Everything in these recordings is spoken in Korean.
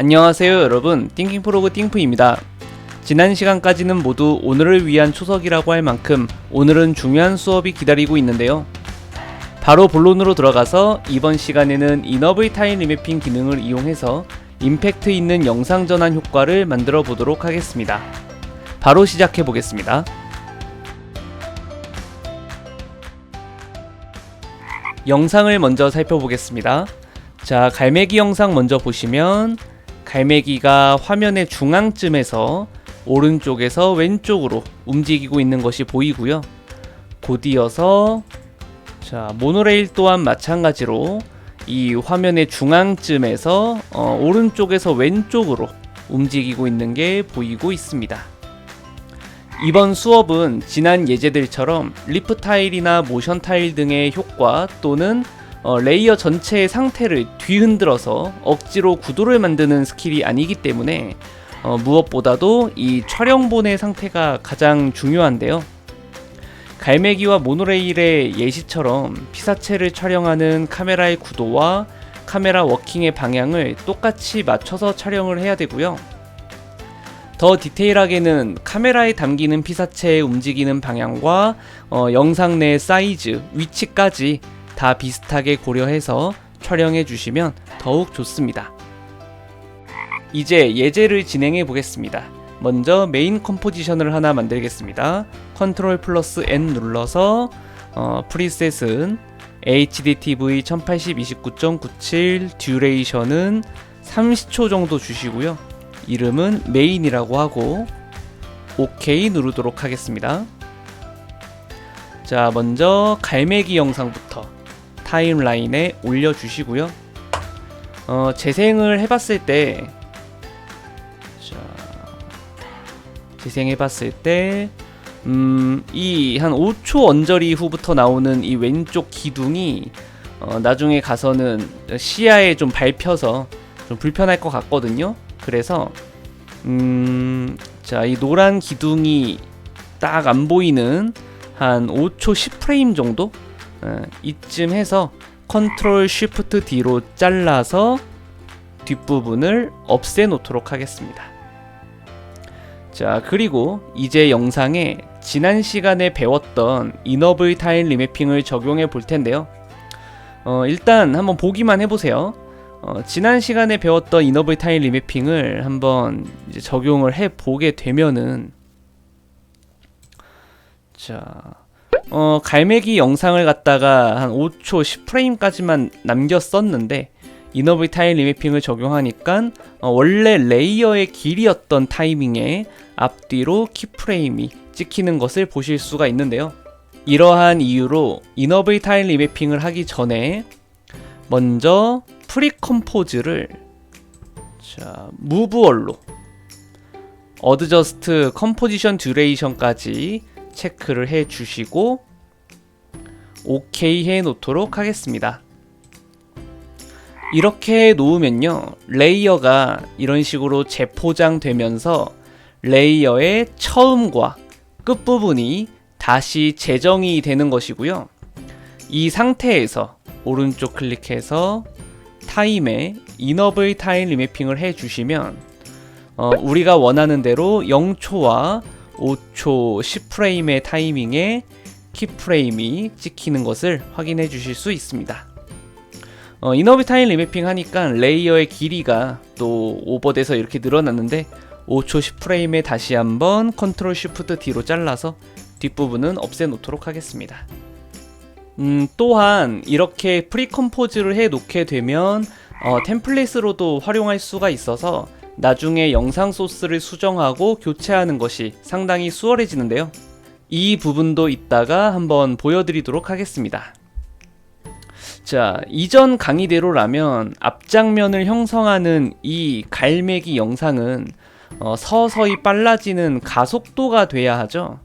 안녕하세요 여러분. 띵킹프로그 띵프입니다. 지난 시간까지는 모두 오늘을 위한 초석이라고 할 만큼 오늘은 중요한 수업이 기다리고 있는데요. 바로 본론으로 들어가서 이번 시간에는 이너블 타임 리매핑 기능을 이용해서 임팩트 있는 영상 전환 효과를 만들어 보도록 하겠습니다. 바로 시작해 보겠습니다. 영상을 먼저 살펴보겠습니다. 자 갈매기 영상 먼저 보시면 갈매기가 화면의 중앙쯤에서 오른쪽에서 왼쪽으로 움직이고 있는 것이 보이고요. 곧 이어서 자 모노레일 또한 마찬가지로 이 화면의 중앙쯤에서 어, 오른쪽에서 왼쪽으로 움직이고 있는 게 보이고 있습니다. 이번 수업은 지난 예제들처럼 리프 타일이나 모션 타일 등의 효과 또는 어, 레이어 전체의 상태를 뒤흔들어서 억지로 구도를 만드는 스킬이 아니기 때문에 어, 무엇보다도 이 촬영본의 상태가 가장 중요한데요. 갈매기와 모노레일의 예시처럼 피사체를 촬영하는 카메라의 구도와 카메라 워킹의 방향을 똑같이 맞춰서 촬영을 해야 되고요. 더 디테일하게는 카메라에 담기는 피사체의 움직이는 방향과 어, 영상 내 사이즈, 위치까지 다 비슷하게 고려해서 촬영해 주시면 더욱 좋습니다. 이제 예제를 진행해 보겠습니다. 먼저 메인 컴포지션을 하나 만들겠습니다. 컨트롤 플러스 N 눌러서 어, 프리셋은 HDTV 1080 29.97 듀레이션은 30초 정도 주시고요. 이름은 메인이라고 하고 OK 누르도록 하겠습니다. 자, 먼저 갈매기 영상부터 타임라인에 올려주시고요. 어, 재생을 해봤을 때, 자, 재생해봤을 때, 음, 이 한 5초 언저리 후부터 나오는 이 왼쪽 기둥이 어, 나중에 가서는 시야에 좀 밟혀서 좀 불편할 것 같거든요. 그래서 음, 자, 이 노란 기둥이 딱 안 보이는 한 5초 10프레임 정도 어, 이쯤 해서 컨트롤 쉬프트 D로 잘라서 뒷부분을 없애 놓도록 하겠습니다. 자, 그리고 이제 영상에 지난 시간에 배웠던 이너블 타일 리매핑을 적용해 볼 텐데요. 어, 일단 한번 보기만 해보세요. 어, 지난 시간에 배웠던 이너블 타일 리매핑을 한번 적용을 해 보게 되면은 자, 어, 갈매기 영상을 갖다가 한 5초 10프레임까지만 남겼었는데 이너블 타일 리매핑을 적용하니까 어, 원래 레이어의 길이었던 타이밍에 앞뒤로 키프레임이 찍히는 것을 보실 수가 있는데요. 이러한 이유로 이너블 타일 리매핑을 하기 전에 먼저 프리컴포즈를 자, 무브얼로 어드저스트 컴포지션 듀레이션까지 체크를 해 주시고 오케이 해 놓도록 하겠습니다. 이렇게 놓으면요. 레이어가 이런 식으로 재포장되면서 레이어의 처음과 끝부분이 다시 재정이 되는 것이고요. 이 상태에서 오른쪽 클릭해서 타임에 이너블 타임 리매핑을 해 주시면 어, 우리가 원하는 대로 0초와 5초 10프레임의 타이밍에 키프레임이 찍히는 것을 확인해 주실 수 있습니다. 어, 이너비 타임 리매핑 하니까 레이어의 길이가 또 오버돼서 이렇게 늘어났는데 5초 10프레임에 다시 한번 컨트롤 쉬프트 D로 잘라서 뒷부분은 없애 놓도록 하겠습니다. 음, 또한 이렇게 프리컴포즈를 해 놓게 되면 어, 템플릿으로도 활용할 수가 있어서 나중에 영상 소스를 수정하고 교체하는 것이 상당히 수월해지는데요. 이 부분도 이따가 한번 보여드리도록 하겠습니다. 자, 이전 강의대로라면 앞장면을 형성하는 이 갈매기 영상은 어, 서서히 빨라지는 가속도가 돼야 하죠.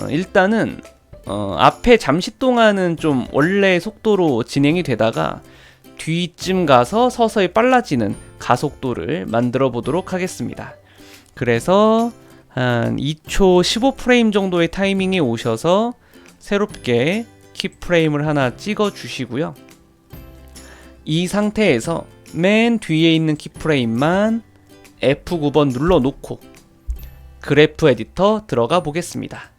어, 일단은 어, 앞에 잠시 동안은 좀 원래 속도로 진행이 되다가 뒤쯤 가서 서서히 빨라지는 가속도를 만들어 보도록 하겠습니다. 그래서 한 2초 15프레임 정도의 타이밍에 오셔서 새롭게 키프레임을 하나 찍어 주시고요. 이 상태에서 맨 뒤에 있는 키프레임만 F9번 눌러 놓고 그래프 에디터 들어가 보겠습니다.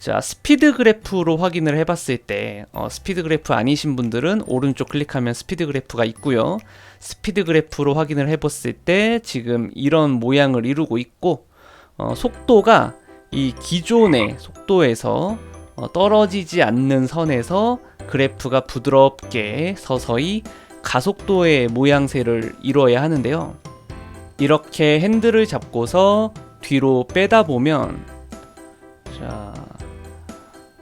자, 스피드 그래프로 확인을 해봤을 때, 어, 스피드 그래프 아니신 분들은 오른쪽 클릭하면 스피드 그래프가 있고요. 스피드 그래프로 확인을 해봤을 때, 지금 이런 모양을 이루고 있고, 어, 속도가 이 기존의 속도에서 어, 떨어지지 않는 선에서 그래프가 부드럽게 서서히 가속도의 모양새를 이루어야 하는데요. 이렇게 핸들을 잡고서 뒤로 빼다 보면 자,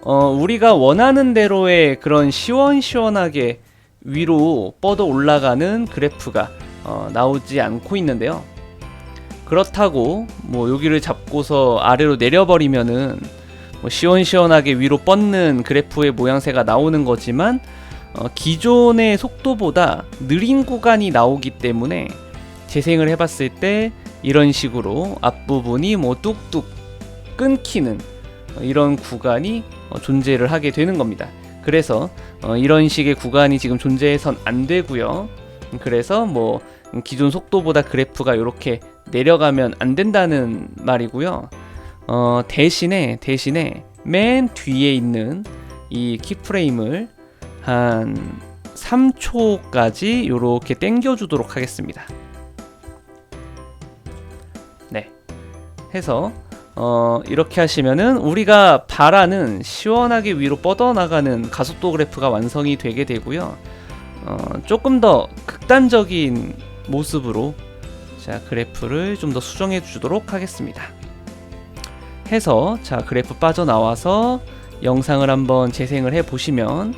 어, 우리가 원하는 대로의 그런 시원시원하게 위로 뻗어 올라가는 그래프가 어, 나오지 않고 있는데요. 그렇다고 뭐 여기를 잡고서 아래로 내려버리면은 뭐 시원시원하게 위로 뻗는 그래프의 모양새가 나오는 거지만 어, 기존의 속도보다 느린 구간이 나오기 때문에 재생을 해봤을 때 이런 식으로 앞부분이 뭐 뚝뚝 끊기는 어, 이런 구간이 어, 존재를 하게 되는 겁니다. 그래서 어, 이런 식의 구간이 지금 존재해선 안 되고요. 그래서 뭐 기존 속도보다 그래프가 이렇게 내려가면 안 된다는 말이고요. 어, 대신에 대신에 맨 뒤에 있는 이 키프레임을 한 3초까지 이렇게 당겨 주도록 하겠습니다. 네. 해서 어, 이렇게 하시면은 우리가 바라는 시원하게 위로 뻗어나가는 가속도 그래프가 완성이 되게 되고요. 어, 조금 더 극단적인 모습으로 자 그래프를 좀 더 수정해 주도록 하겠습니다. 해서 자 그래프 빠져나와서 영상을 한번 재생을 해 보시면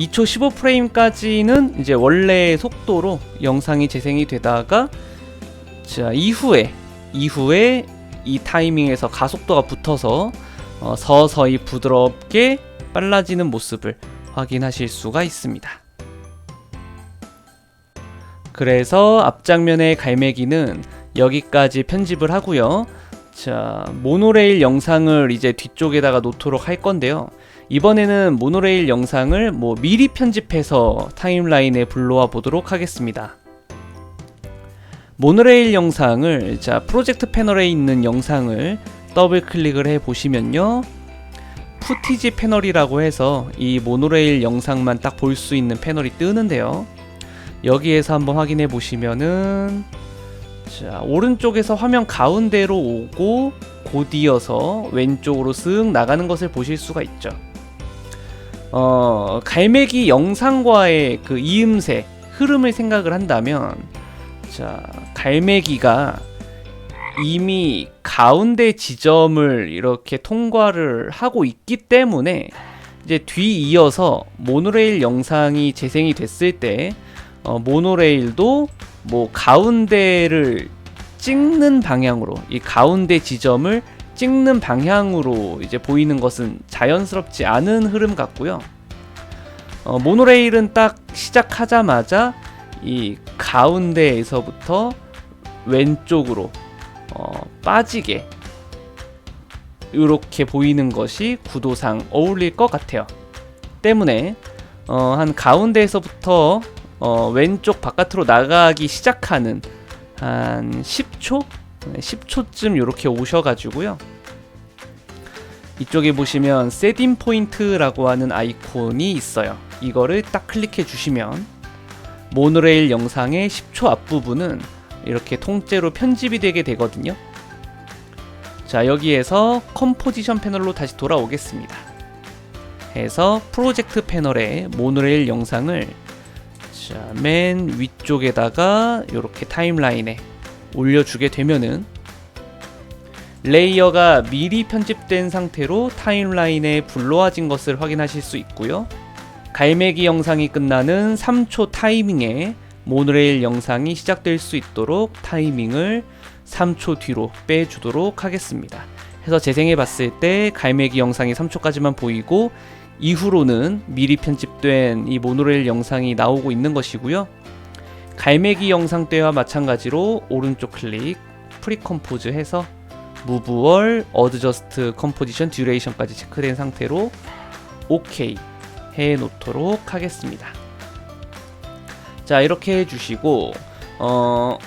2초 15프레임까지는 이제 원래 속도로 영상이 재생이 되다가 자 이후에 이후에 이 타이밍에서 가속도가 붙어서 어, 서서히 부드럽게 빨라지는 모습을 확인하실 수가 있습니다. 그래서 앞장면의 갈매기는 여기까지 편집을 하고요. 자, 모노레일 영상을 이제 뒤쪽에다가 놓도록 할 건데요. 이번에는 모노레일 영상을 뭐 미리 편집해서 타임라인에 불러와 보도록 하겠습니다. 모노레일 영상을 자 프로젝트 패널에 있는 영상을 더블 클릭을 해 보시면요. 푸티지 패널이라고 해서 이 모노레일 영상만 딱 볼 수 있는 패널이 뜨는데요. 여기에서 한번 확인해 보시면은 자 오른쪽에서 화면 가운데로 오고 곧이어서 왼쪽으로 쓱 나가는 것을 보실 수가 있죠. 어 갈매기 영상과의 그 이음새 흐름을 생각을 한다면 자 갈매기가 이미 가운데 지점을 이렇게 통과를 하고 있기 때문에 이제 뒤이어서 모노레일 영상이 재생이 됐을 때 어, 모노레일도 뭐 가운데를 찍는 방향으로 이 가운데 지점을 찍는 방향으로 이제 보이는 것은 자연스럽지 않은 흐름 같고요. 어, 모노레일은 딱 시작하자마자 이 가운데에서부터 왼쪽으로 어, 빠지게 이렇게 보이는 것이 구도상 어울릴 것 같아요. 때문에 어, 한 가운데에서부터 어, 왼쪽 바깥으로 나가기 시작하는 한 10초? 10초쯤 이렇게 오셔가지고요. 이쪽에 보시면 세딘 포인트라고 하는 아이콘이 있어요. 이거를 딱 클릭해 주시면 모노레일 영상의 10초 앞부분은 이렇게 통째로 편집이 되게 되거든요. 자, 여기에서 컴포지션 패널로 다시 돌아오겠습니다. 해서 프로젝트 패널에 모노레일 영상을 자, 맨 위쪽에다가 이렇게 타임라인에 올려주게 되면은 레이어가 미리 편집된 상태로 타임라인에 불러와진 것을 확인하실 수 있고요. 갈매기 영상이 끝나는 3초 타이밍에 모노레일 영상이 시작될 수 있도록 타이밍을 3초 뒤로 빼주도록 하겠습니다. 해서 재생해 봤을 때 갈매기 영상이 3초까지만 보이고 이후로는 미리 편집된 이 모노레일 영상이 나오고 있는 것이고요. 갈매기 영상 때와 마찬가지로 오른쪽 클릭 프리컴포즈 해서 무브월 어드저스트 컴포지션 듀레이션까지 체크된 상태로 오케이 해 놓도록 하겠습니다. 자 이렇게 해주시고 어,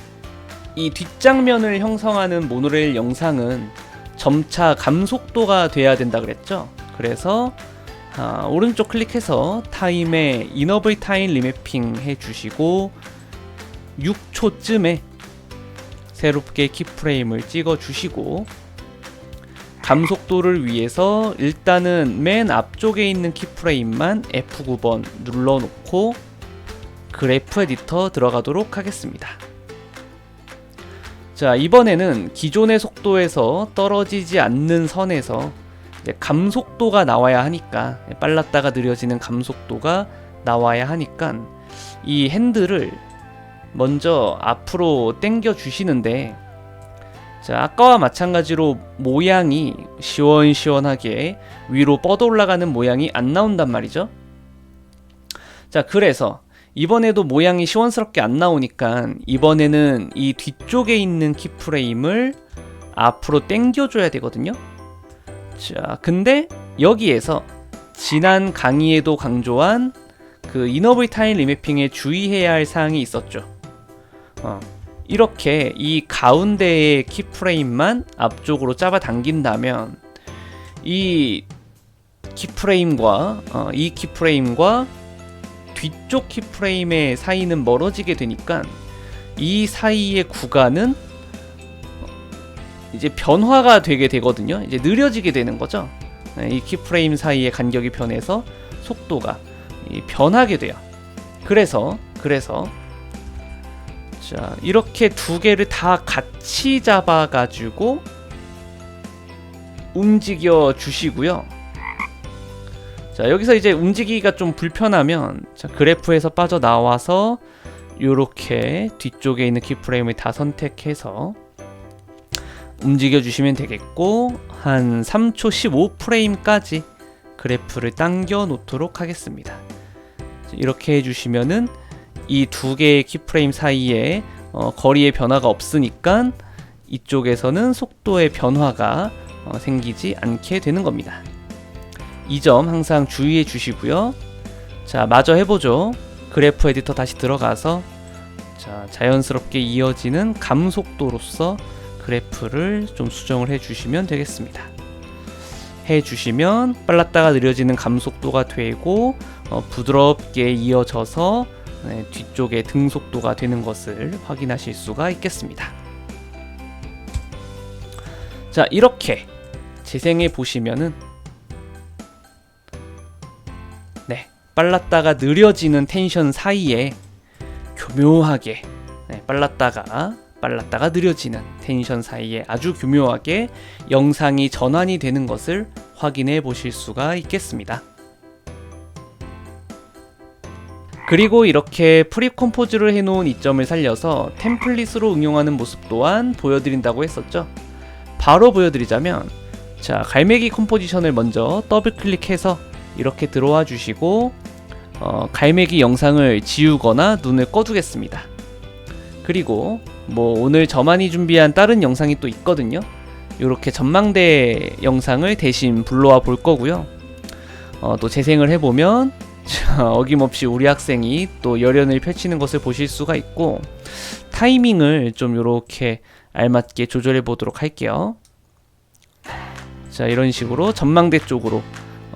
이 뒷장면을 형성하는 모노레일 영상은 점차 감속도가 돼야 된다 그랬죠. 그래서 아, 오른쪽 클릭해서 타임에 이너블 타임 리매핑 해주시고 6초쯤에 새롭게 키프레임을 찍어 주시고 감속도를 위해서 일단은 맨 앞쪽에 있는 키프레임만 F9번 눌러놓고 그래프 에디터 들어가도록 하겠습니다. 자, 이번에는 기존의 속도에서 떨어지지 않는 선에서 감속도가 나와야 하니까 빨랐다가 느려지는 감속도가 나와야 하니까 이 핸들을 먼저 앞으로 당겨 주시는데 자, 아까와 마찬가지로 모양이 시원시원하게 위로 뻗어 올라가는 모양이 안 나온단 말이죠. 자, 그래서 이번에도 모양이 시원스럽게 안 나오니까 이번에는 이 뒤쪽에 있는 키프레임을 앞으로 당겨줘야 되거든요. 자, 근데 여기에서 지난 강의에도 강조한 그 이너블 타임 리매핑에 주의해야 할 사항이 있었죠. 어, 이렇게 이 가운데의 키프레임만 앞쪽으로 잡아 당긴다면 이 키프레임과 어, 이 키프레임과 뒤쪽 키프레임의 사이는 멀어지게 되니까 이 사이의 구간은 이제 변화가 되게 되거든요. 이제 느려지게 되는 거죠. 네, 이 키프레임 사이의 간격이 변해서 속도가 이 변하게 돼요. 그래서 그래서 자 이렇게 두 개를 다 같이 잡아가지고 움직여 주시고요. 자 여기서 이제 움직이기가 좀 불편하면 자 그래프에서 빠져 나와서 이렇게 뒤쪽에 있는 키프레임을 다 선택해서 움직여 주시면 되겠고 한 3초 15프레임까지 그래프를 당겨 놓도록 하겠습니다. 이렇게 해주시면은 이 두 개의 키프레임 사이에 어, 거리의 변화가 없으니까 이쪽에서는 속도의 변화가 어, 생기지 않게 되는 겁니다. 이 점 항상 주의해 주시고요. 자, 마저 해보죠. 그래프 에디터 다시 들어가서 자, 자연스럽게 이어지는 감속도로서 그래프를 좀 수정을 해 주시면 되겠습니다. 해 주시면 빨랐다가 느려지는 감속도가 되고 어, 부드럽게 이어져서 네, 뒤쪽에 등속도가 되는 것을 확인하실 수가 있겠습니다. 자 이렇게 재생해 보시면은 네 빨랐다가 느려지는 텐션 사이에 교묘하게 네, 빨랐다가 빨랐다가 느려지는 텐션 사이에 아주 교묘하게 영상이 전환이 되는 것을 확인해 보실 수가 있겠습니다. 그리고 이렇게 프리컴포즈를 해놓은 이점을 살려서 템플릿으로 응용하는 모습 또한 보여드린다고 했었죠. 바로 보여드리자면 자 갈매기 컴포지션을 먼저 더블 클릭해서 이렇게 들어와 주시고 어, 갈매기 영상을 지우거나 눈을 꺼두겠습니다. 그리고 뭐 오늘 저만이 준비한 다른 영상이 또 있거든요. 이렇게 전망대 영상을 대신 불러와 볼 거고요. 어, 또 재생을 해보면 자, 어김없이 우리 학생이 또 열연을 펼치는 것을 보실 수가 있고 타이밍을 좀 이렇게 알맞게 조절해 보도록 할게요. 자 이런 식으로 전망대 쪽으로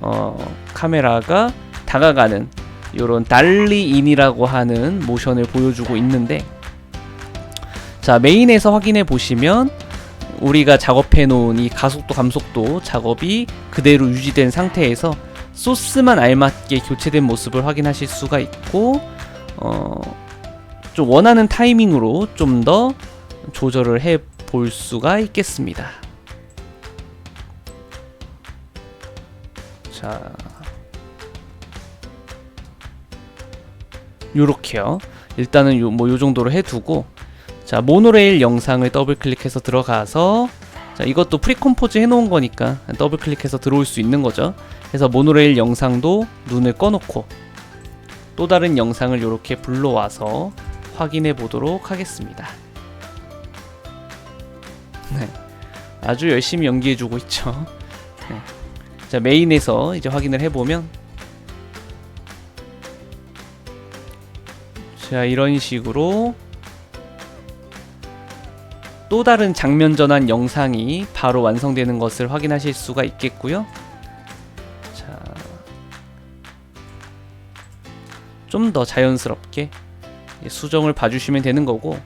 어, 카메라가 다가가는 이런 달리인이라고 하는 모션을 보여주고 있는데 자 메인에서 확인해 보시면 우리가 작업해 놓은 이 가속도 감속도 작업이 그대로 유지된 상태에서 소스만 알맞게 교체된 모습을 확인하실 수가 있고 어, 좀 원하는 타이밍으로 좀 더 조절을 해 볼 수가 있겠습니다. 자, 요렇게요. 일단은 요, 뭐, 요 정도로 해두고, 자, 모노레일 영상을 더블 클릭해서 들어가서, 자, 이것도 프리컴포즈 해놓은 거니까 더블 클릭해서 들어올 수 있는 거죠. 그래서 모노레일 영상도 눈을 꺼놓고, 또 다른 영상을 이렇게 불러와서 확인해 보도록 하겠습니다. 네. 아주 열심히 연기해 주고 있죠. 네. 자, 메인에서 이제 확인을 해보면, 자, 이런 식으로 또 다른 장면 전환 영상이 바로 완성되는 것을 확인하실 수가 있겠고요. 자, 좀 더 자연스럽게 수정을 봐주시면 되는 거고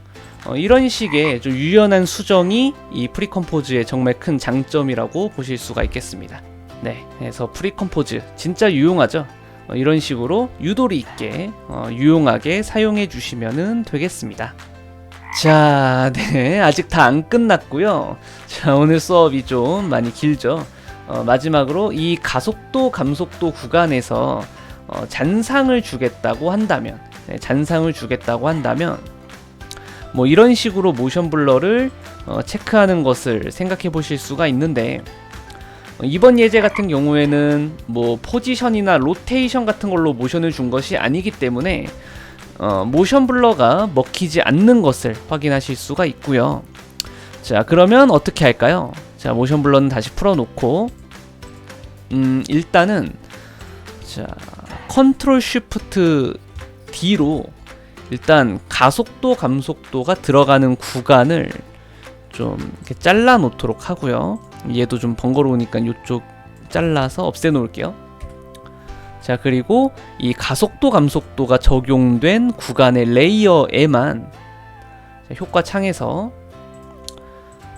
어, 이런 식의 좀 유연한 수정이 이 프리컴포즈의 정말 큰 장점이라고 보실 수가 있겠습니다. 네, 그래서 프리컴포즈 진짜 유용하죠. 어, 이런 식으로 유도리 있게 어, 유용하게 사용해 주시면 되겠습니다. 자, 네, 아직 다 안 끝났고요. 자, 오늘 수업이 좀 많이 길죠. 어, 마지막으로 이 가속도 감속도 구간에서 어, 잔상을 주겠다고 한다면, 네, 잔상을 주겠다고 한다면, 뭐 이런 식으로 모션 블러를 어, 체크하는 것을 생각해 보실 수가 있는데, 어, 이번 예제 같은 경우에는 뭐 포지션이나 로테이션 같은 걸로 모션을 준 것이 아니기 때문에 어, 모션 블러가 먹히지 않는 것을 확인하실 수가 있고요. 자, 그러면 어떻게 할까요? 자, 모션 블러는 다시 풀어놓고, 음, 일단은, 자, 컨트롤 쉬프트 D로 일단 가속도, 감속도가 들어가는 구간을 좀 잘라 놓도록 하고요. 얘도 좀 번거로우니까 이쪽 잘라서 없애 놓을게요. 자, 그리고 이 가속도 감속도가 적용된 구간의 레이어에만 자, 효과 창에서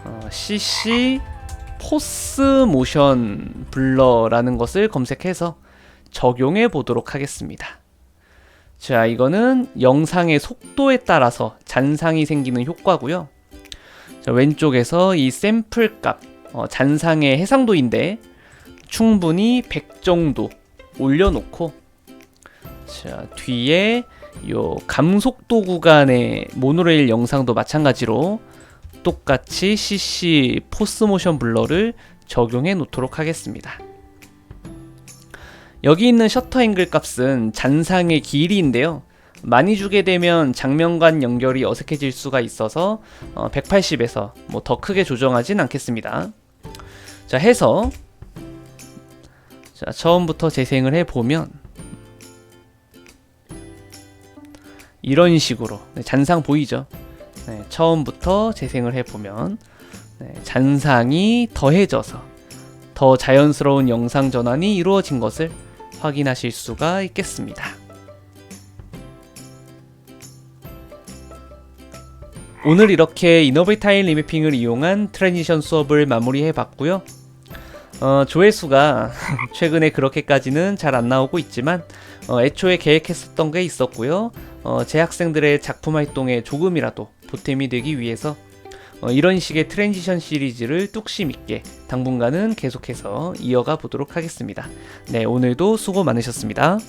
어, CC 포스 모션 블러라는 것을 검색해서 적용해 보도록 하겠습니다. 자, 이거는 영상의 속도에 따라서 잔상이 생기는 효과고요. 자, 왼쪽에서 이 샘플 값, 어, 잔상의 해상도인데 충분히 100 정도 올려놓고 자 뒤에 요 감속도 구간의 모노레일 영상도 마찬가지로 똑같이 CC 포스 모션 블러를 적용해 놓도록 하겠습니다. 여기 있는 셔터 앵글 값은 잔상의 길이인데요. 많이 주게 되면 장면 간 연결이 어색해질 수가 있어서 180에서 뭐 더 크게 조정하진 않겠습니다. 자 해서 자, 처음부터 재생을 해보면 이런 식으로 네, 잔상 보이죠? 네, 처음부터 재생을 해보면 네, 잔상이 더해져서 더 자연스러운 영상 전환이 이루어진 것을 확인하실 수가 있겠습니다. 오늘 이렇게 이너베타일 리매핑을 이용한 트랜지션 수업을 마무리해 봤고요. 어, 조회수가 최근에 그렇게까지는 잘 안 나오고 있지만 어, 애초에 계획했었던 게 있었고요. 어, 제 학생들의 작품 활동에 조금이라도 보탬이 되기 위해서 어, 이런 식의 트랜지션 시리즈를 뚝심 있게 당분간은 계속해서 이어가 보도록 하겠습니다. 네, 오늘도 수고 많으셨습니다.